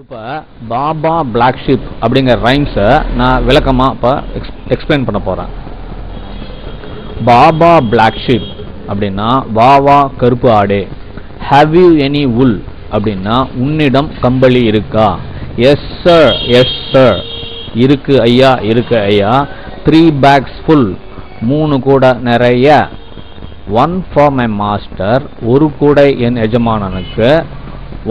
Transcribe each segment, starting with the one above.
இப்போ Baba black ship அப்படிங்கிற ரைம்ஸை நான் விளக்கமாக இப்போ எக்ஸ் எக்ஸ்பிளைன் பண்ண போகிறேன் பாபா பிளாக் ஷீப் அப்படின்னா வாவா கருப்பு ஆடே. ஹாவ் யூ எனி உல் அப்படின்னா உன்னிடம் கம்பளி இருக்கா? எஸ் சார் எஸ் சார் இருக்கு ஐயா இருக்கு ஐயா. த்ரீ பேக்ஸ் ஃபுல் மூணு கூட நிறைய. ஒன் ஃபார் மை மாஸ்டர் ஒரு கூடை என் எஜமானனுக்கு.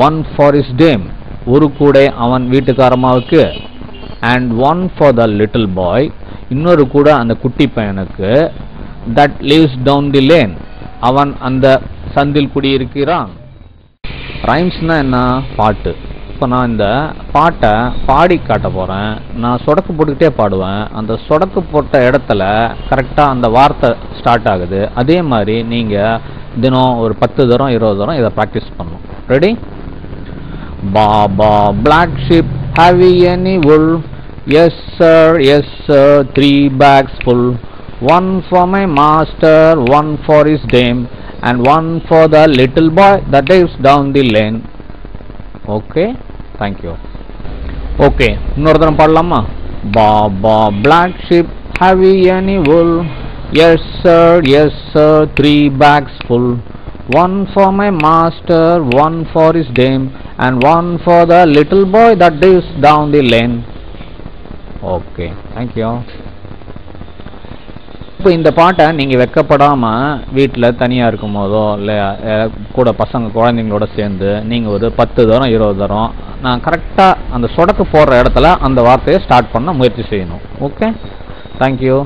ஒன் ஃபார் இஸ் டேம் ஒரு கூடை அவன் வீட்டுக்காரமாவுக்கு and one for the little boy இன்னொரு கூட அந்த குட்டி பையனுக்கு that lives down the lane அவன் அந்த சந்தில் குடியிருக்கிறான். ரைம்ஸ்னா என்ன? பாட்டு. இப்போ நான் இந்த பாட்டை பாடி காட்ட போகிறேன் நான் சொடக்கு போட்டுக்கிட்டே பாடுவேன். அந்த சொடக்கு போட்ட இடத்துல கரெக்டாக அந்த வார்த்தை ஸ்டார்ட் ஆகுது. அதே மாதிரி நீங்கள் தினம் ஒரு பத்து தரம் இருபது தரம் இதை ப்ராக்டிஸ் பண்ணணும். Ready baa baa black sheep have any wool yes sir yes sir three bags full one for my master one for is dame and one for the little boy that is down the lane okay thank you okay இன்னொரு தரம் பாடலாமா baa baa black sheep have any wool yes sir yes sir three bags full one for my master, one for his dame, and one for the little boy that lives down the lane. Okay thank you இப்போ இந்த பாட்டை நீங்கள் வெக்கப்படாமல் வீட்டில் தனியாக இருக்கும் போதோ இல்லை கூட பசங்க குழந்தைங்களோட சேர்ந்து நீங்கள் ஒரு பத்து தரம் இருபது தரம் நான் கரெக்டாக அந்த சொடக்கு போடுற இடத்துல அந்த வார்த்தையை ஸ்டார்ட் பண்ண முயற்சி செய்யணும். ஓகே தேங்க்யூ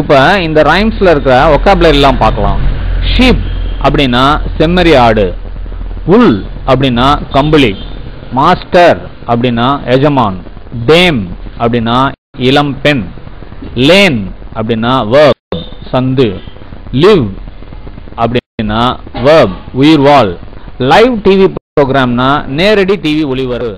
இப்போ இந்த ரைம்ஸில் இருக்கிற ஒக்காபுலரிலாம் பார்க்கலாம். ஷீப் அப்படின்னா செம்மறி ஆடு. உல் அப்படின்னா கம்பளி மாஸ்டர் அப்படின்னா எஜமான் டேம் அப்படின்னா இளம் பெண் லேன் அப்படின்னா வேர்ப் சந்து லிவ் அப்படின்னா வேர்ப் உயிர்வாள். லைவ் டிவி ப்ரோக்ராம்னா நேரடி டிவி ஒளிவரு